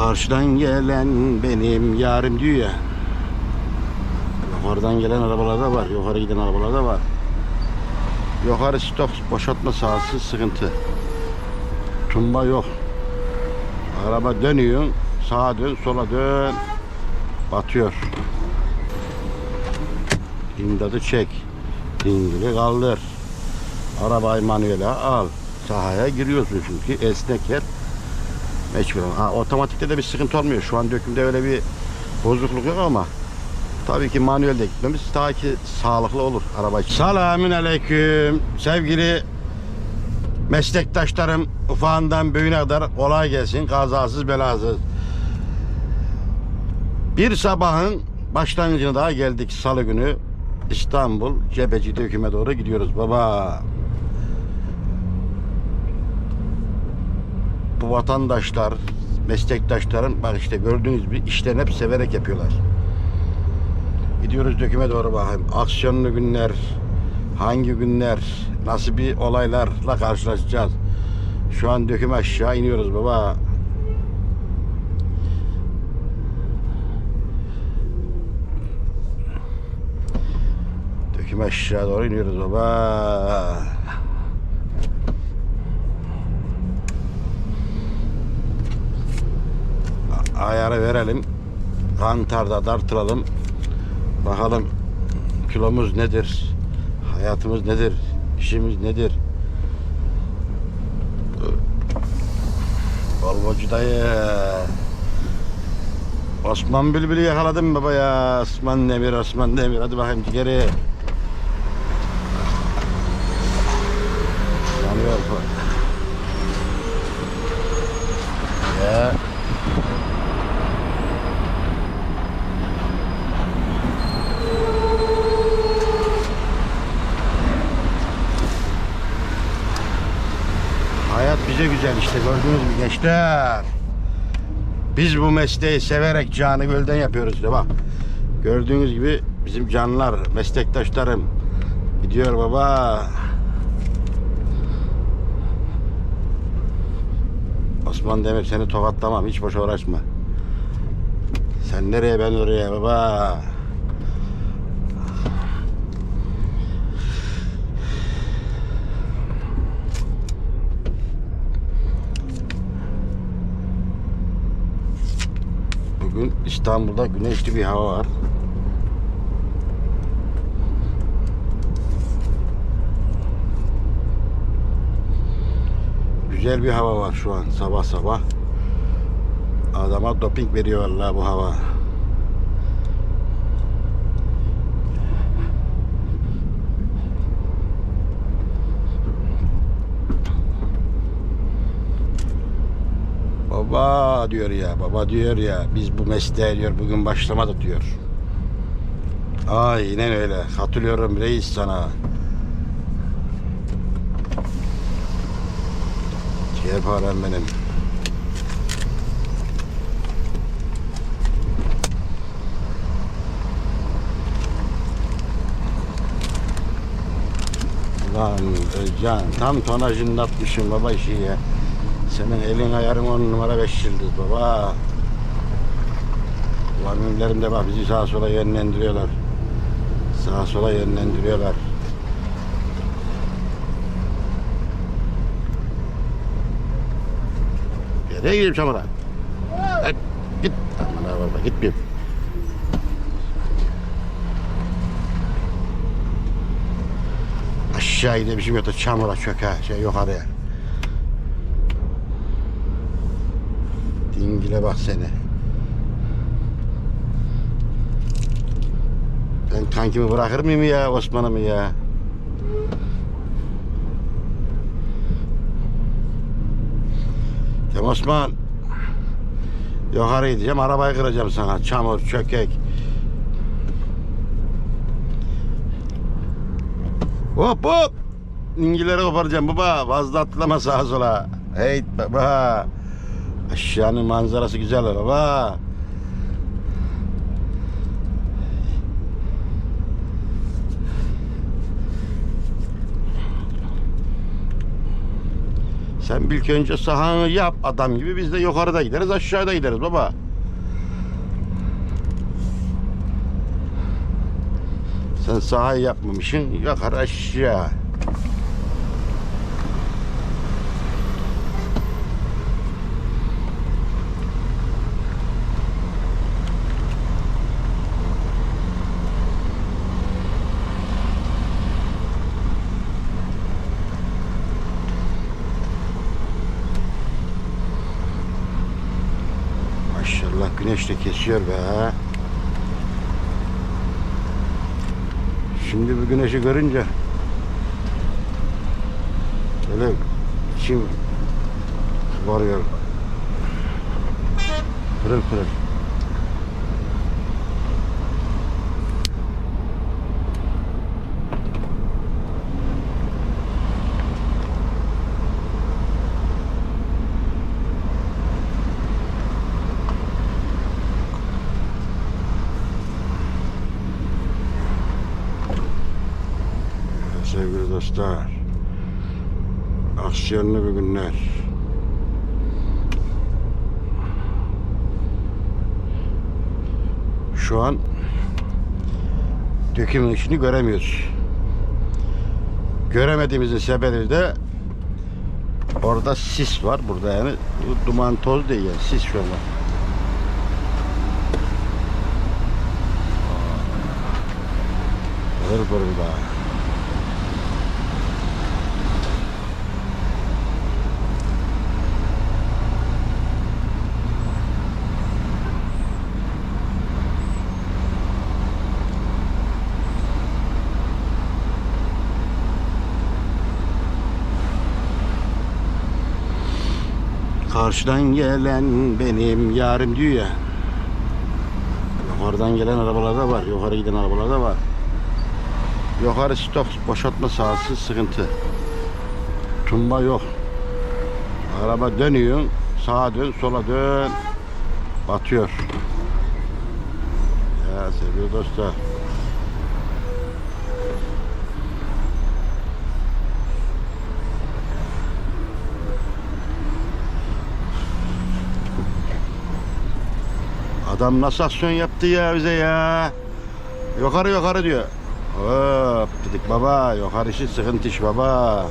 Karşıdan gelen benim yarim diyor ya. Yukarıdan gelen arabalar da var. Yukarı giden arabalar da var. Yukarı stok boşaltma sahası sıkıntı. Tumba yok. Araba dönüyor. Sağa dön, sola dön. Batıyor. İmdadı çek. Dingili kaldır. Arabayı manuele al. Sahaya giriyorsun çünkü esnek yer. Mecburen. Ha, otomatikte de bir sıkıntı olmuyor. Şu an dökümde öyle bir bozukluk yok ama tabii ki manuelde gitmemiz daha ki sağlıklı olur araba için. Selamün aleyküm. Sevgili meslektaşlarım ufağından büyüğüne kadar kolay gelsin. Kazasız belasız. Bir sabahın başlangıcına daha geldik salı günü. İstanbul Cebeci döküme doğru gidiyoruz baba. Bu vatandaşlar, meslektaşlarım bak işte gördüğünüz gibi işlerini hep severek yapıyorlar. Gidiyoruz döküme doğru bakayım. Aksiyonlu günler, hangi günler, nasıl bir olaylarla karşılaşacağız. Şu an döküme aşağı iniyoruz baba. Döküme aşağı doğru iniyoruz baba. Ayarı verelim. Kantarda dartıralım. Bakalım kilomuz nedir? Hayatımız nedir? İşimiz nedir? Volvocu dayı. Osman Bülbül'ü yakaladım baba ya. Osman Demir, Osman Demir. Hadi bakayım geri. Yanıyor bu. Ya. Hayat bize güzel işte gördüğünüz gibi gençler. Biz bu mesleği severek canı gölden yapıyoruz işte bak. Gördüğünüz gibi bizim canlar, meslektaşlarım gidiyor baba. Osman Demir seni tokatlamam hiç boş uğraşma. Sen nereye ben oraya baba. Bugün İstanbul'da güneşli bir hava var. Güzel bir hava var şu an sabah sabah. Adama doping veriyor vallahi bu hava. Baba diyor ya, baba diyor ya, biz bu mesleğe diyor bugün başlamadık diyor. Aynen öyle. Katılıyorum reis sana. Ciğerparem benim. Lan Özcan tam tonajını atmışım baba işi ya. Senin elin ayarın on numara beş yıldız baba. Ulan önlerinde bak bizi sağa sola yönlendiriyorlar. Sağa sola yönlendiriyorlar. Nereye gideyim çamura? Hep git. Aman baba gitmeyeyim. Aşağı gidemişim ya da çamura çöke şey yukarıya. Dingile bak seni. Ben kankimi bırakır mıyım ya Osman'ımı ya? Ya Osman. Yukarı gideceğim arabayı kıracağım sana. Çamur, çökek. Hop hop. İngileri koparacağım baba. Fazla atlama sağa sola. Hey baba. Aşağının manzarası güzel baba. Sen ilk önce sahanı yap adam gibi biz de yukarıda gideriz aşağıda gideriz baba. Sen sahayı yapmamışsın yukarı aşağı. Maşallah güneş de kesiyor be. Şimdi bu güneşi görünce böyle içim varıyor. Pırıl pırıl. Sevgili dostlar. Aksiyonlu bir günler. Şu an dökümün işini göremiyoruz. Göremediğimizin sebebi de orada sis var burada yani duman toz değil yani sis şu an pırıl daha. Karşıdan gelen benim yarım diyor ya. Yukarıdan gelen arabalar da var. Yukarı giden arabalar da var. Yukarı stok boşaltma sahası sıkıntı. Tumba yok. Araba dönüyor. Sağa dön, sola dön. Batıyor. Ya sevgili dostlar. Adam nasıl aksiyon yaptı ya bize ya. Yukarı yukarı diyor. Hop dedik baba yukarı işi sıkıntı iş baba.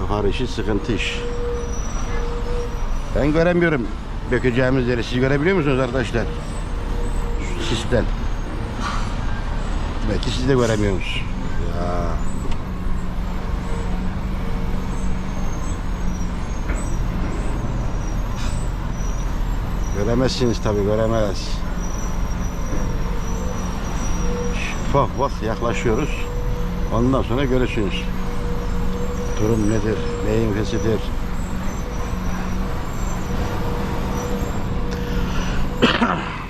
Yukarı işi sıkıntı iş. Ben göremiyorum dökeceğimiz yeri. Siz görebiliyor musunuz arkadaşlar? Şu Sisten. Belki siz de göremiyorsunuz. Ya. Göremezsiniz tabi göremez. Bak bak yaklaşıyoruz. Ondan sonra görürsünüz. Durum nedir? Neyin fesidir?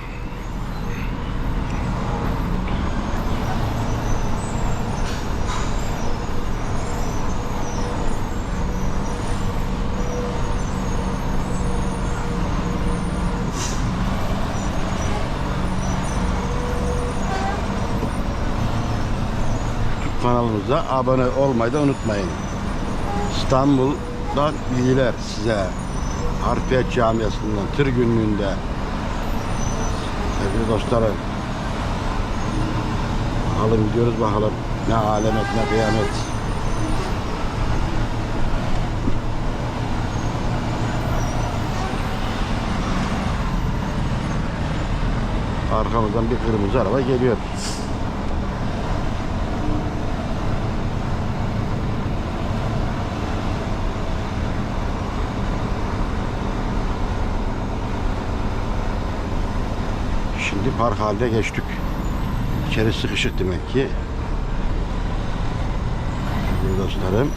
abone olmayı da unutmayın. İstanbul'dan bilgiler size. Harpiyet Camiası'ndan, tır günlüğünde. Sevgili dostlarım. Bakalım gidiyoruz bakalım. Ne alemet ne kıyamet. Arkamızdan bir kırmızı araba geliyor. Şimdi park halde geçtik. İçeri sıkışık demek ki. Sevgili dostlarım.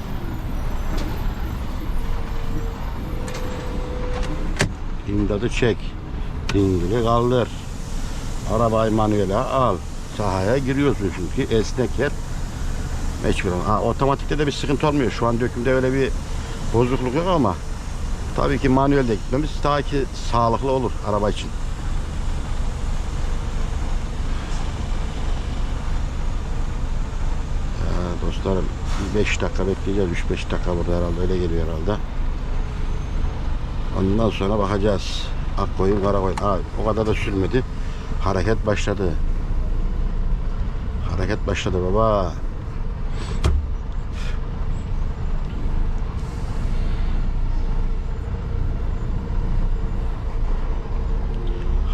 İmdadı çek. Dingili kaldır. Arabayı manuele al. Sahaya giriyorsun çünkü esnek yer. Mecburen. Ha, otomatikte de bir sıkıntı olmuyor. Şu an dökümde öyle bir bozukluk yok ama tabii ki manuelde gitmemiz daha ki sağlıklı olur araba için. Bakalım 5 dakika bekleyeceğiz. 3-5 dakika burada herhalde öyle geliyor herhalde. Ondan sonra bakacağız. Akkoyun karakoyun. Aa, o kadar da sürmedi. Hareket başladı. Hareket başladı baba.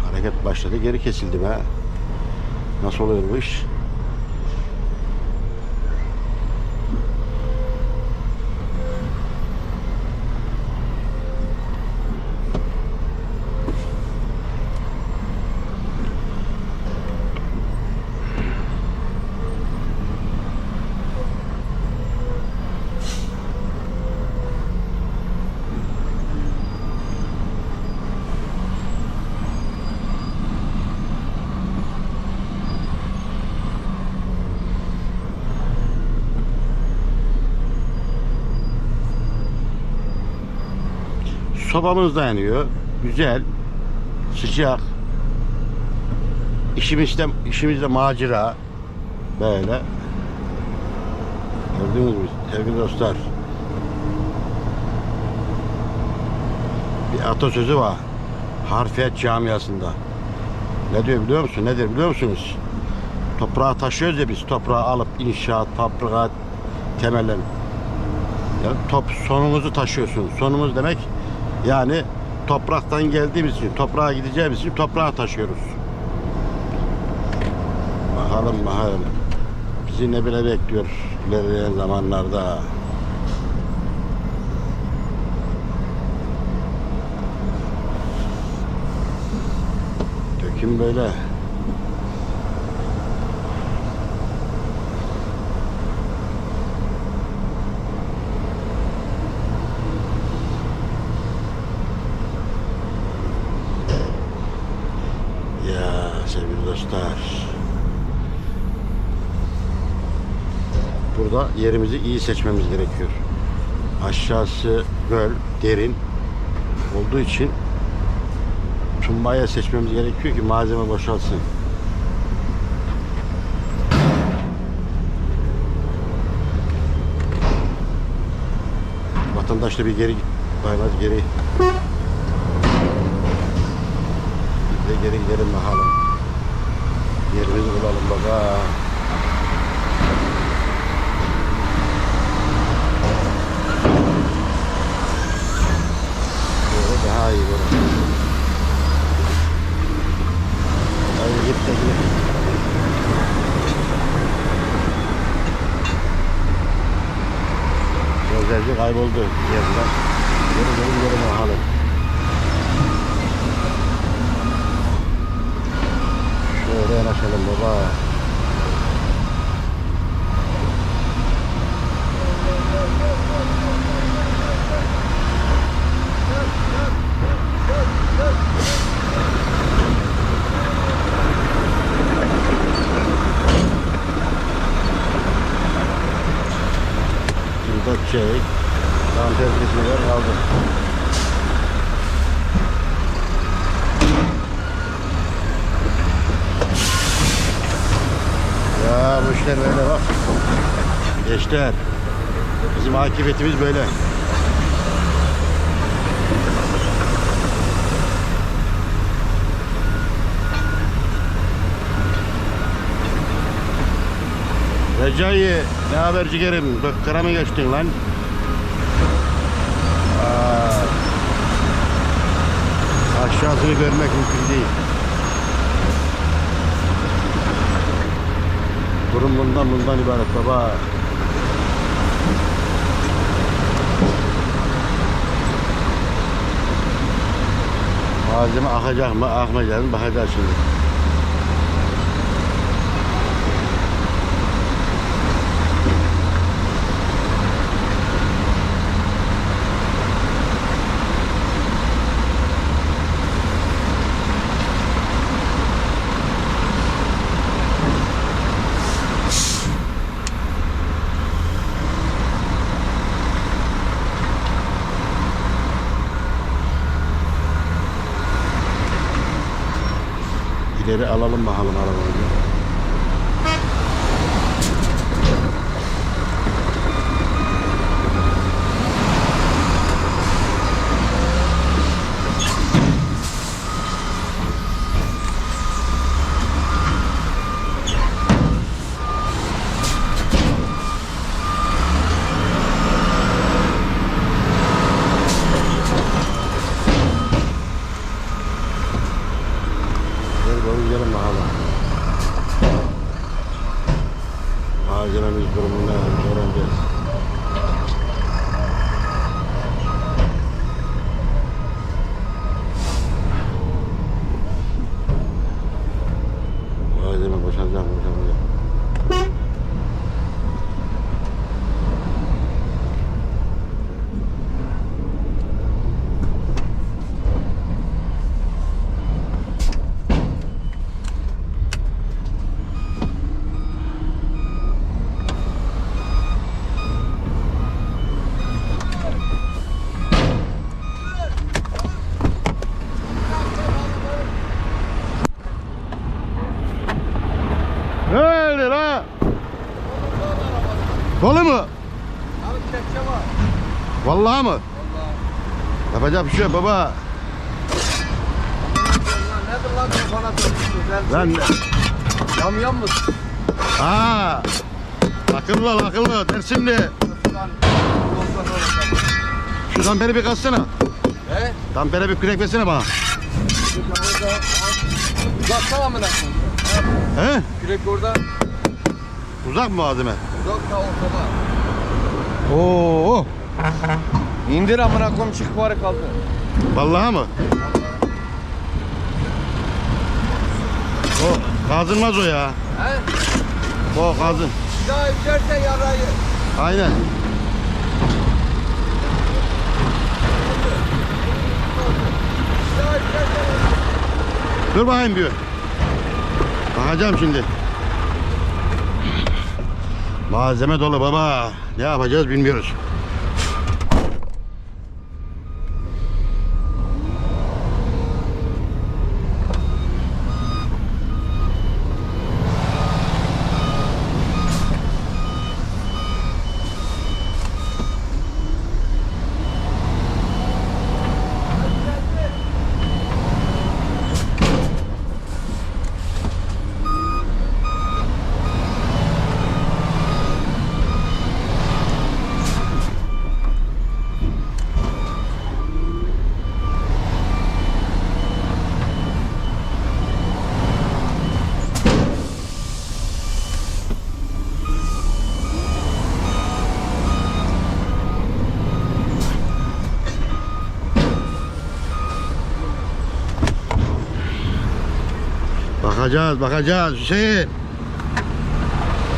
Hareket başladı. Geri kesildi be. Nasıl oluyor bu iş? Sobamız dayanıyor. Güzel. Sıcak. İşimizde, işimizde macera. Böyle. Gördünüz mü sevgili dostlar? Bir atasözü var. Harfiyat camiasında. Ne diyor biliyor musun? Nedir biliyor musunuz? Toprağı taşıyoruz ya biz. Toprağı alıp inşaat, fabrika, temellerini. Yani top sonumuzu taşıyorsun. Sonumuz demek yani topraktan geldiğimiz için, toprağa gideceğimiz için toprağa taşıyoruz. Bakalım bakalım. Bizi ne bile bekliyor ilerleyen zamanlarda. Döküm böyle. Ya sevgili dostlar. Burada yerimizi iyi seçmemiz gerekiyor. Aşağısı göl, derin olduğu için tumbaya seçmemiz gerekiyor ki malzeme boşalsın. Vatandaş da bir geri baymaz geri Biz de geri gidelim bakalım. Yerimizi bulalım baba. Böyle daha iyi böyle. Hadi git de git. Gözlerce kayboldu yerler. Geri gelin geri bakalım. Şöyle yanaşalım baba. Burada çek. Dantel kısmılar kaldı. Ya bu işler böyle bak. Gençler. Bizim akıbetimiz böyle. Recai ne haber ciğerim? Doktora mı geçtin lan? Aa, aşağısını görmek mümkün değil. Durum bundan bundan ibaret baba. Malzeme akacak mı, akmayacak mı bakacağız şimdi. İleri alalım bakalım arabamızı. Dolu mu? Abi kepçe var. Vallahi mı? Vallahi. Bir şey yok baba. Lan nedir lan bana dönüştü? Ben Yam yam mısın? Aa. Akıllı ol akıllı. Lan, yoldan orada. Şuradan beni bir katsana. He? Beni bir kürek versene bana. Uzakta amına koyayım. He? Kürek orada. Uzak mı malzeme? Uzakta ortada. Oo. İndir amına koyayım çık bari kaldı. Vallahi mı? O kazınmaz o ya. He? O kazın. Bir daha içerse yarayı. Aynen. Dur bakayım bir. Bakacağım şimdi. Malzeme dolu baba. Ne yapacağız bilmiyoruz. Bakacağız, bakacağız Hüseyin.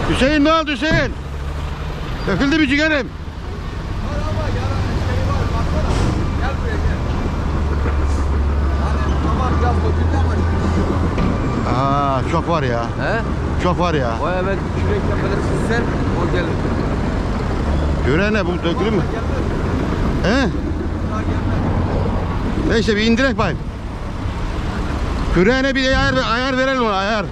Hüseyin ne oldu Hüseyin? Döküldü bir şimdi. Aa çok var ya. He? Çok var ya. O evet kürekle böyle sizsen o gelir. Göre ne bu dökülür mü? He? Gelmez. Neyse bir indirek bayım. Küreğine bir ayar, ayar verelim ona ayar.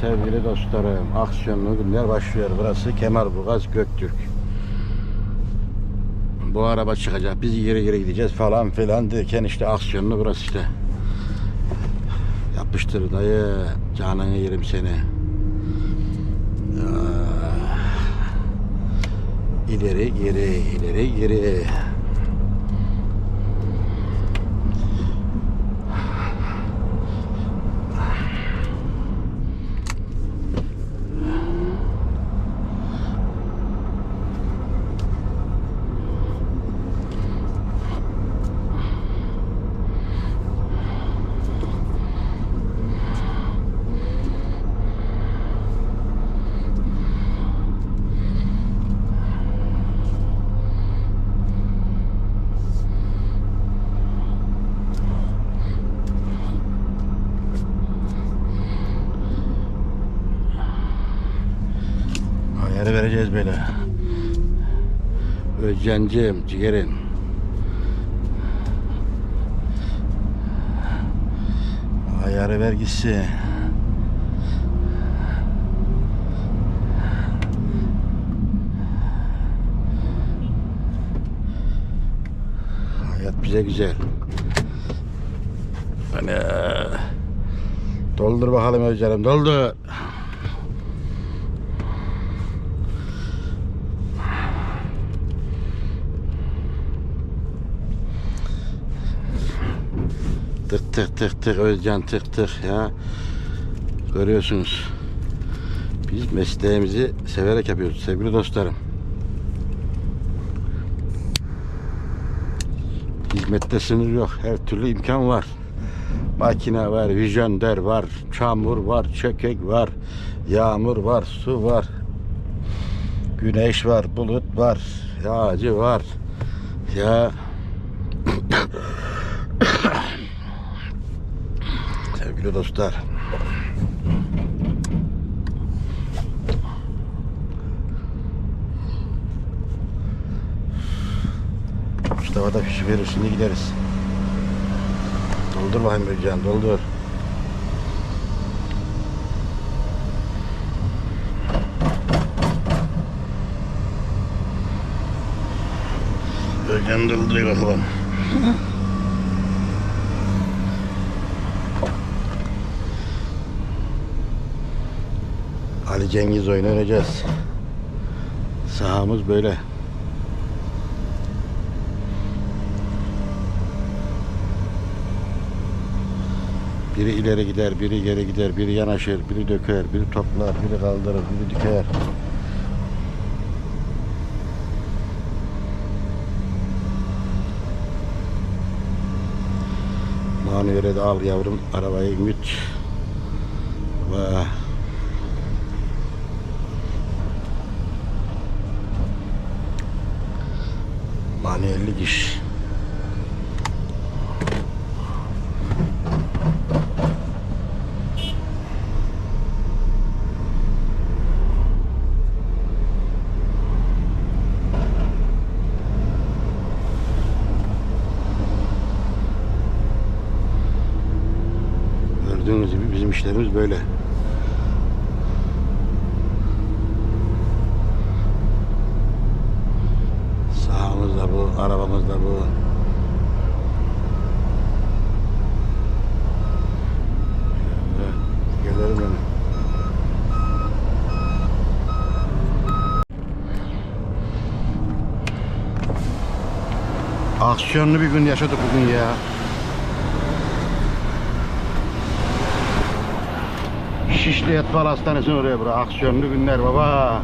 Sevgili dostlarım, aksiyonlu günler başlıyor. Burası Kemalburgaz Göktürk. Bu araba çıkacak. Biz yere yere gideceğiz falan filan derken işte aksiyonlu burası işte. Yapıştır dayı. Canını yerim seni. İleri geri ileri geri. Vereceğiz böyle. Özcancığım, ciğerim. Ayarı ver gitsin. Hayat bize güzel. Hani doldur bakalım Özcan'ım doldur. Tık tık tık Özcan tık tık ya. Görüyorsunuz. Biz mesleğimizi severek yapıyoruz sevgili dostlarım. Hizmette sınır yok. Her türlü imkan var. Makine var, vizyoner var, çamur var, çökek var, yağmur var, su var. Güneş var, bulut var, yağcı var. Ya sevgili dostlar. Mustafa da fişi şey verir şimdi gideriz. Doldur bakayım Bülcan doldur. Bülcan dolduruyor bakalım. Cengiz oyunu oynayacağız. Sahamız böyle. Biri ileri gider, biri geri gider, biri yanaşır, biri döker, biri toplar, biri kaldırır, biri diker. Manuel'e de al yavrum arabayı güt. Vah. Manuellik iş. Gördüğünüz gibi bizim işlerimiz böyle. Sahamız da bu, arabamız da bu. Evet, Gelirim benim. Aksiyonlu bir gün yaşadık bugün ya. Şişli Etbal Hastanesi'ni oraya bırak. Aksiyonlu günler baba.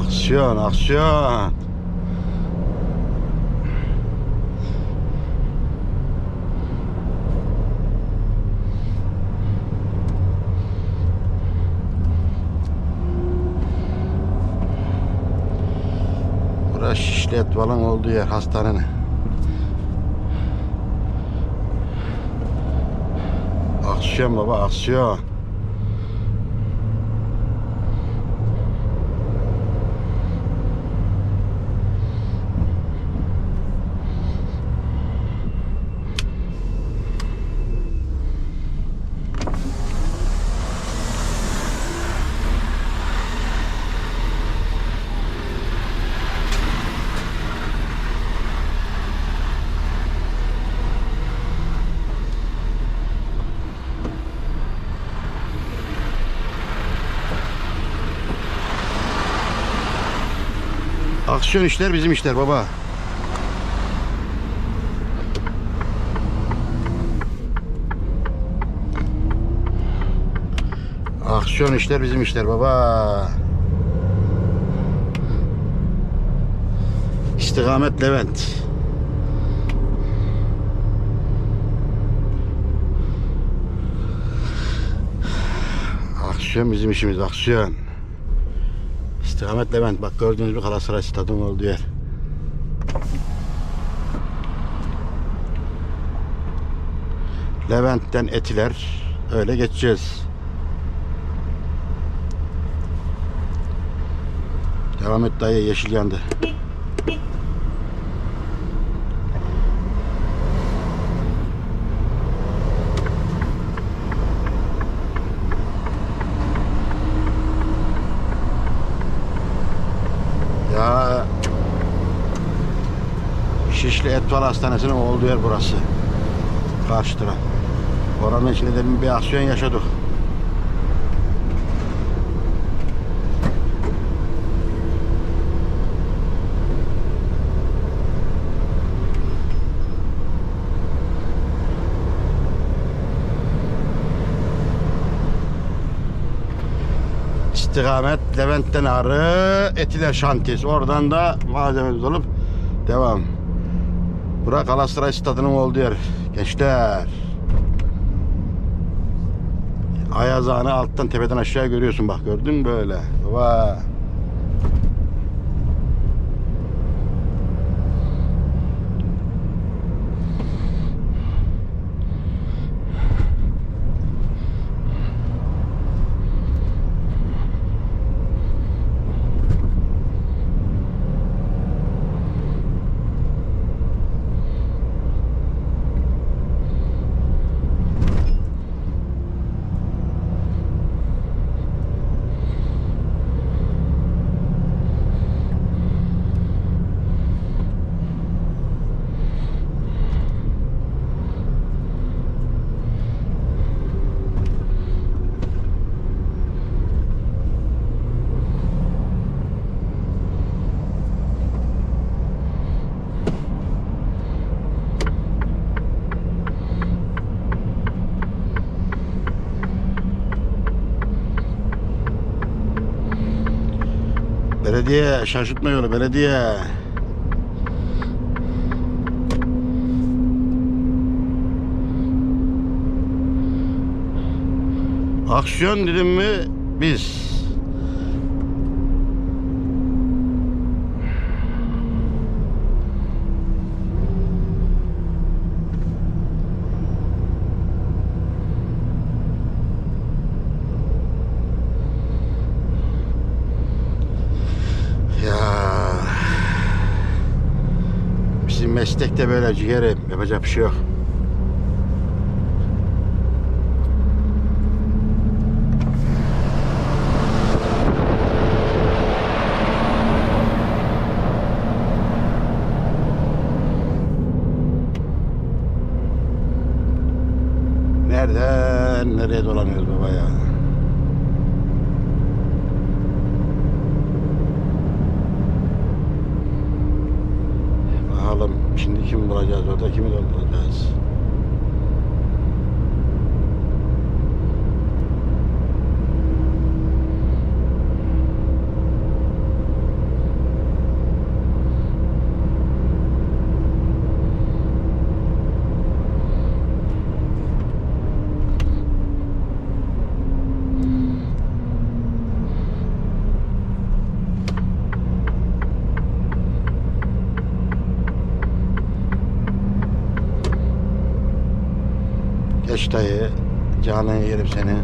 Aksiyon, aksiyon. Burası Şişli Etbal'ın olduğu yer hastanenin. Aksiyon baba, aksiyon. Aksiyon işler bizim işler baba. Aksiyon işler bizim işler baba. İstikamet Levent. Aksiyon bizim işimiz aksiyon. İstikamet Levent. Bak gördüğünüz gibi Galatasaray stadının olduğu yer. Levent'ten Etiler. Öyle geçeceğiz. Devam et dayı yeşil yandı. Ya Etval Hastanesi'nin olduğu yer burası. Karşı taraf. Oranın içinde de bir aksiyon yaşadık. İstikamet Levent'ten Arı Etiler Şantiyesi. Oradan da malzememiz olup devam. Bura Galatasaray stadının olduğu yer. Gençler. Ayaz Ağa'nı alttan tepeden aşağı görüyorsun bak gördün mü böyle. Baba. Belediye şaşırtma yolu belediye. Aksiyon dedim mi biz. Ya bizim meslekte böyle ciğerim yapacak bir şey yok. Nereden nereye dolanıyoruz baba ya? Bakalım şimdi kimi bulacağız orada kimi dolduracağız. Geç dayı, yerim seni.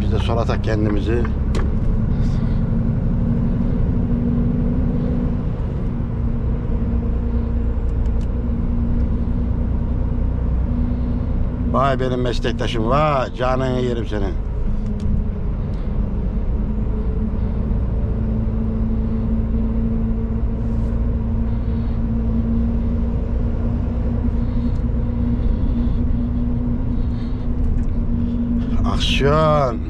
Biz de sola tak kendimizi. Vay benim meslektaşım, vay canın yerim seni. Aksiyon.